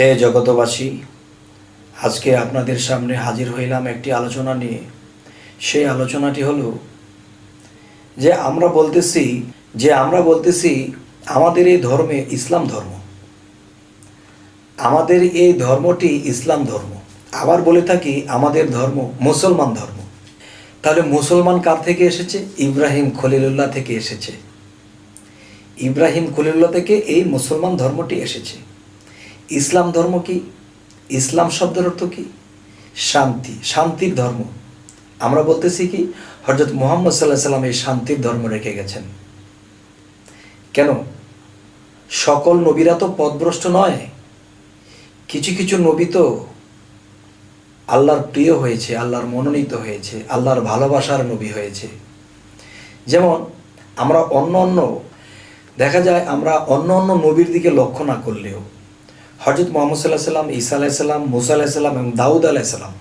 হে জগতবাসী আজকে আপনাদের সামনে হাজির হইলাম একটি আলোচনা নিয়ে। সেই আলোচনাটি হলো যে আমরা বলতেছি, যে আমরা বলতেছি আমাদের এই ধর্মে ইসলাম ধর্ম। আমাদের এই ধর্মটি ইসলাম ধর্ম। আবার বলে থাকি, আমাদের ধর্ম মুসলমান ধর্ম। তাহলে মুসলমান কার থেকে এসেছে? ইব্রাহিম খলিলুল্লাহ থেকে এসেছে। ইব্রাহিম খলিলুল্লাহ থেকে এই মুসলমান ধর্মটি এসেছে। ইসলাম ধর্ম কি? ইসলাম শব্দের অর্থ কি? শান্তি, শান্তির ধর্ম। আমরা বলতেছি কি হজরত মোহাম্মদ সাল্লাহ সাল্লাম এই শান্তির ধর্ম রেখে গেছেন। কেন? সকল নবীরা তো পদভ্রষ্ট নয়। কিছু কিছু নবী তো আল্লাহর প্রিয় হয়েছে, আল্লাহর মনোনীত হয়েছে, আল্লাহর ভালোবাসার নবী হয়েছে। যেমন আমরা অন্য অন্য, দেখা যায় আমরা অন্য অন্য নবীর দিকে লক্ষ্য না করলেও হজরত মোহাম্মদ সাল্লাহ সাল্লাম ঈসা আলাইসাল্লাম মুসা আলাইসাল্লাম এবং দাউদ আলাইসাল্লাম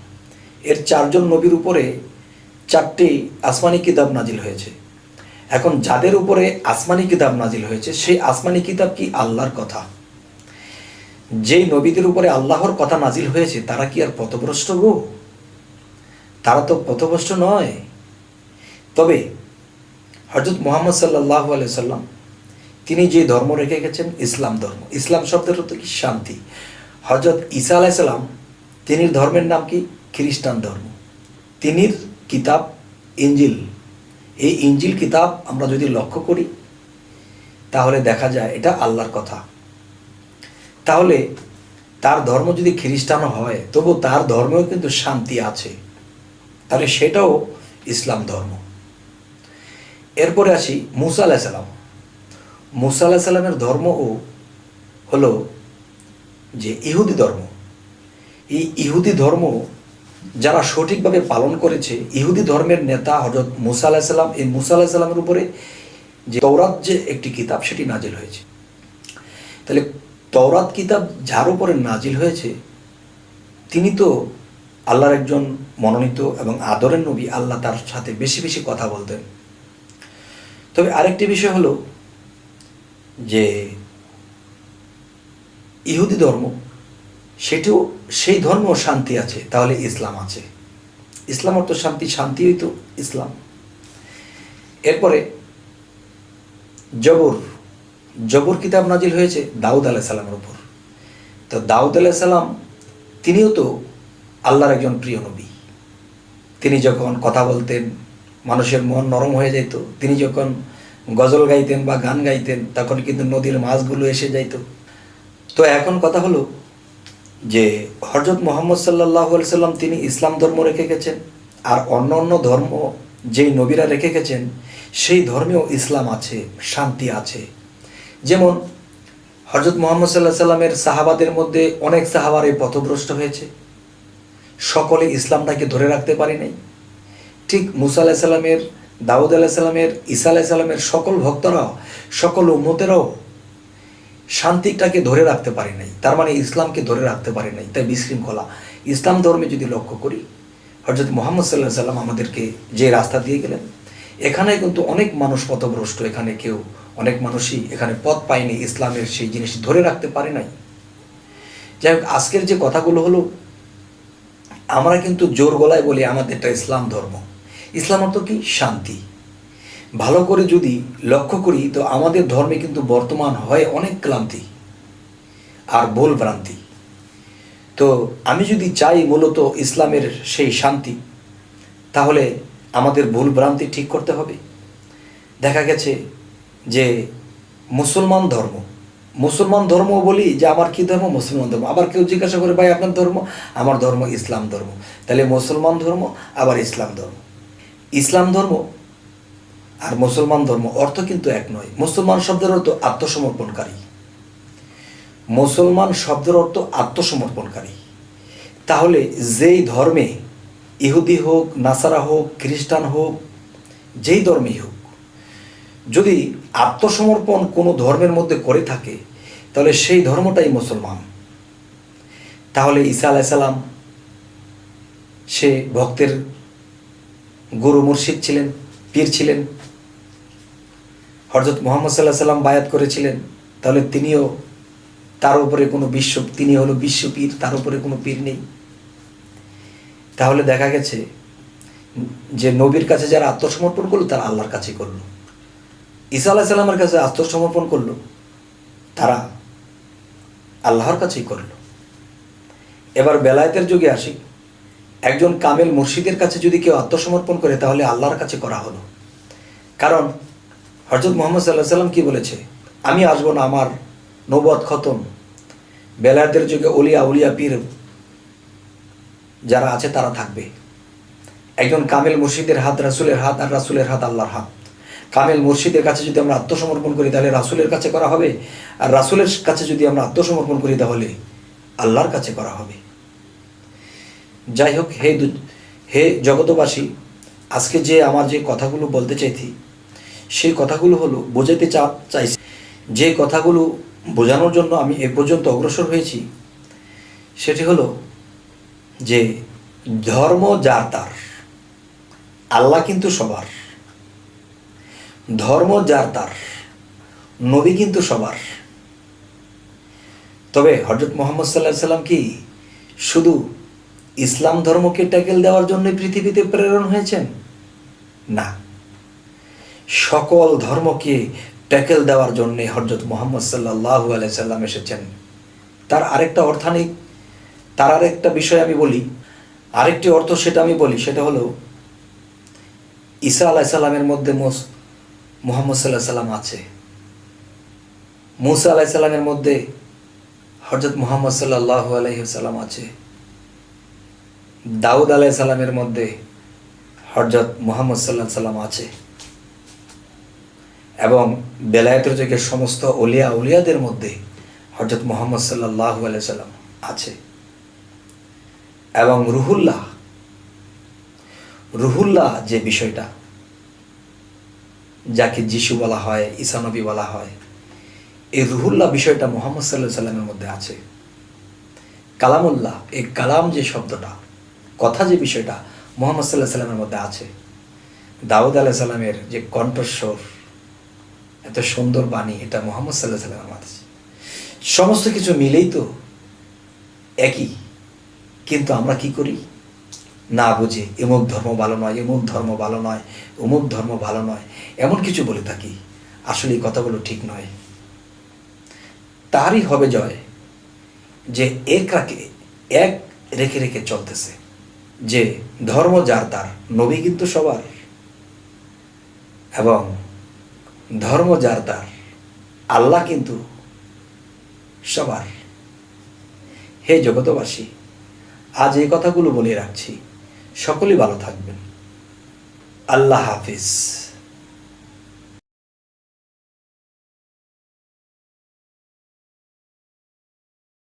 এর চারজন নবীর উপরে চারটি আসমানি কিতাব নাজিল হয়েছে। এখন যাদের উপরে আসমানি কিতাব নাজিল হয়েছে, সেই আসমানি কিতাব কি আল্লাহর কথা? যেই নবীদের উপরে আল্লাহর কথা নাজিল হয়েছে, তারা কি আর পথভ্রষ্ট গো? তারা তো পথভ্রষ্ট নয়। তবে হজরত মোহাম্মদ সাল্লাহ আলাই সাল্লাম তিনি যে ধর্ম রেখে গেছেন, ইসলাম ধর্ম। ইসলাম শব্দের অর্থ কি? শান্তি। হজরত ঈসা আলাইসাল্লাম তিনি ধর্মের নাম কি? খ্রিস্টান ধর্ম। তিনির কিতাব ইঞ্জিল এই ইঞ্জিল কিতাব আমরা যদি লক্ষ্য করি, তাহলে দেখা যায় এটা আল্লাহর কথা। তাহলে তার ধর্ম যদি খ্রিস্টানও হয়, তবু তার ধর্মেও কিন্তু শান্তি আছে। তাহলে সেটাও ইসলাম ধর্ম। এরপরে আসি মুসা আলাহিসাল্লাম মুসা আলাহ সাল্লামের ধর্মও হলো যে ইহুদি ধর্ম। এই ইহুদি ধর্ম যারা সঠিকভাবে পালন করেছে, ইহুদি ধর্মের নেতা হজরত মুসা আলাহ সাল্লাম এই মুসা আলাহ সাল্লামের উপরে যে তৌরাত যে একটি কিতাব সেটি নাজিল হয়েছে। তাহলে তওরাত কিতাব যার উপরে নাজিল হয়েছে, তিনি তো আল্লাহর একজন মনোনীত এবং আদরের নবী, আল্লাহ তার সাথে বেশি বেশি কথা বলতেন। তবে আরেকটি বিষয় হলো যে ইহুদি ধর্ম, সেটিও, সেই ধর্ম শান্তি আছে, তাহলে ইসলাম আছে। ইসলাম অর্থ শান্তি, শান্তিই তো ইসলাম। এরপরে জবর জবর কিতাব নাজিল হয়েছে দাউদ আলাহ সাল্লামের উপর। তো দাউদ আলাহ সাল্লাম তিনিও তো আল্লাহর একজন প্রিয় নবী। তিনি যখন কথা বলতেন, মানুষের মন নরম হয়ে যেত, তিনি যখন গজল গাইতেন বা গান গাইতেন, তখন কিন্তু নদীর মাছগুলো এসে যাইত। তো এখন কথা হলো যে হরজত মোহাম্মদ সাল্লাহ সাল্লাম তিনি ইসলাম ধর্ম রেখে গেছেন, আর অন্য অন্য ধর্ম যেই নবীরা রেখে গেছেন, সেই ধর্মেও ইসলাম আছে, শান্তি আছে। যেমন হজরত মোহাম্মদ সাল্লাহ সাল্লামের সাহাবাদের মধ্যে অনেক সাহাবার পথভ্রষ্ট হয়েছে। সকলে ইসলামটাকে ধরে রাখতে পারি নাই। ঠিক মুসা আলাহ সাল্লামের দাউদ আলাহ সাল্লামের ঈসা আলাহ সাল্লামের সকল ভক্তরাও, সকল উম্মতেরাও শান্তিটাকে ধরে রাখতে পারে নাই। তার মানে ইসলামকে ধরে রাখতে পারে নাই। তাই বিশৃঙ্খলা। ইসলাম ধর্মে যদি লক্ষ্য করি হজরত মোহাম্মদ সাল্লাহ সাল্লাম আমাদেরকে যে রাস্তা দিয়ে গেলেন, এখানে কিন্তু অনেক মানুষ পথভ্রষ্ট। এখানে কেউ, অনেক মানুষই এখানে পথ পায়নি ইসলামের সেই জিনিস ধরে রাখতে পারে নাই। যাই হোক, আজকের যে কথাগুলো হলো, আমরা কিন্তু জোর গলায় বলি আমাদেরটা ইসলাম ধর্ম। ইসলাম অর্থ কি? শান্তি। ভালো করে যদি লক্ষ্য করি, তো আমাদের ধর্মে কিন্তু বর্তমান হয় অনেক ক্লান্তি আর ভুল ভ্রান্তি। তো আমি যদি চাই মূলত ইসলামের সেই শান্তি, তাহলে আমাদের ভুল ভ্রান্তি ঠিক করতে হবে। দেখা গেছে যে মুসলমান ধর্ম মুসলমান ধর্ম বলি যে আমার কি ধর্ম? মুসলমান ধর্ম। আবার কেউ জিজ্ঞাসা করে, ভাই, আপনার ধর্ম? আমার ধর্ম ইসলাম ধর্ম। তাহলে মুসলমান ধর্ম, আবার ইসলাম ধর্ম। ইসলাম ধর্ম আর মুসলমান ধর্ম অর্থ কিন্তু এক নয়। মুসলমান শব্দের অর্থ আত্মসমর্পণকারী। মুসলমান শব্দের অর্থ আত্মসমর্পণকারী। তাহলে যেই ধর্মে ইহুদি হোক, নাসারা হোক, খ্রিস্টান হোক, যেই ধর্মেই হোক, যদি আত্মসমর্পণ কোনো ধর্মের মধ্যে করে থাকে, তাহলে সেই ধর্মটাই মুসলমান। তাহলে ঈসা আলাইসাল্লাম সে ভক্তের গুরু মুর্শিদ ছিলেন, পীর ছিলেন হরজত মোহাম্মদ সাল্লাহ সাল্লাম বায়াত করেছিলেন, তাহলে তিনিও তার উপরে কোনো বিশ্ব, তিনি হলো বিশ্বপীর তার উপরে কোনো পীর নেই। তাহলে দেখা গেছে যে নবীর কাছে যারা আত্মসমর্পণ করল, তারা আল্লাহর কাছে করল। ঈসা আলাহ সাল্লামের কাছে আত্মসমর্পণ করল, তারা আল্লাহর কাছেই করল। এবার বেলায়েতের যুগে আসি। একজন কামেল মুর্শিদের কাছে যদি কেউ আত্মসমর্পণ করে, তাহলে আল্লাহর কাছে করা হলো। কারণ হজরত মোহাম্মদ সাল্লাহ সাল্লাম কি বলেছে? আমি আসব না আমার নবদ খতম। বেলায়েতের যুগে অলিয়া উলিয়া পীর যারা আছে, তারা থাকবে। একজন কামেল মুর্শিদের হাত রাসুলের হাত আর রাসুলের হাত আল্লাহর হাত। কামেল মুর্শিদের কাছে যদি আমরা আত্মসমর্পণ করি, তাহলে রাসুলের কাছে করা হবে। আর রাসুলের কাছে যদি আমরা আত্মসমর্পণ করি, তাহলে আল্লাহর কাছে করা হবে। যাই হোক, হে হে জগতবাসী আজকে যে আমার যে কথাগুলো বলতে চাইছি, সেই কথাগুলো হলো বোঝাতে চা, চাইছি। যে কথাগুলো বোঝানোর জন্য আমি এ পর্যন্ত অগ্রসর হয়েছি, সেটি হলো যে ধর্ম যার তার আল্লাহ কিন্তু সবার। ধর্ম যার তার নবী কিন্তু সবার। তবে হজরত মোহাম্মদ সাল্লাহ সাল্লাম কি শুধু ইসলাম ধর্মকে ট্যাকেল দেওয়ার জন্য পৃথিবীতে প্রেরণ হয়েছেন? না। সকল ধর্মকে ট্যাকেল দেওয়ার জন্যে হজরত মোহাম্মদ সাল্লাহ সাল্লাম এসেছেন। তার আরেকটা অর্থানিক, তার আরেকটা বিষয় আমি বলি, আরেকটি অর্থ সেটা আমি বলি, সেটা হলো, ঈসা আলাহ সাল্লামের মধ্যে মোহাম্মদ সাল্লাহ সাল্লাম আছে। মুসা আলাহ সাল্লামের মধ্যে হজরত মোহাম্মদ সাল্লাহ আলহিসাল্লাম আছে। দাউদ আলাহ সাল্লামের মধ্যে হজরত মোহাম্মদ সাল্লাহ সাল্লাম আছে। এবং বেলায়েতের যুগে সমস্ত অলিয়া উলিয়াদের মধ্যে হজরত মোহাম্মদ সাল্লাহ আলাই সাল্লাম আছে। এবং রুহুল্লাহ রুহুল্লাহ যে বিষয়টা, যাকে যিশু বলা হয় ঈসানবী বলা হয়, এই রুহুল্লাহ বিষয়টা মোহাম্মদ সাল্লাহ সাল্লামের মধ্যে আছে। কালামুল্লাহ, এই কালাম যে শব্দটা কথা যে বিষয়টা মোহাম্মদ সাল্লাহ সাল্লামের মধ্যে আছে। দাউদ আলাহ সাল্লামের যে কণ্ঠস্বর, এত সুন্দর বাণী, এটা মোহাম্মদ সাল্লাহ সাল্লামের মধ্যে আছে। সমস্ত কিছু মিলেই তো একই। কিন্তু আমরা কি করি? না বুঝে, এমুক ধর্ম ভালো নয়, এমুক ধর্ম ভালো নয়, অমুক ধর্ম ভালো নয়, এমন কিছু বলে থাকি। আসলে এই কথাগুলো ঠিক নয়। তারই হবে জয় যে একাকে এক রেখে রেখে চলতেছে। যে ধর্ম যার তার, নবী কিন্তু সবার। এবং ধর্ম যার তার, আল্লাহ কিন্তু সবার। হে জগতবাসী আজ এই কথাগুলো বলে রাখছি। সকলেই ভালো থাকবেন। আল্লাহ হাফিজ।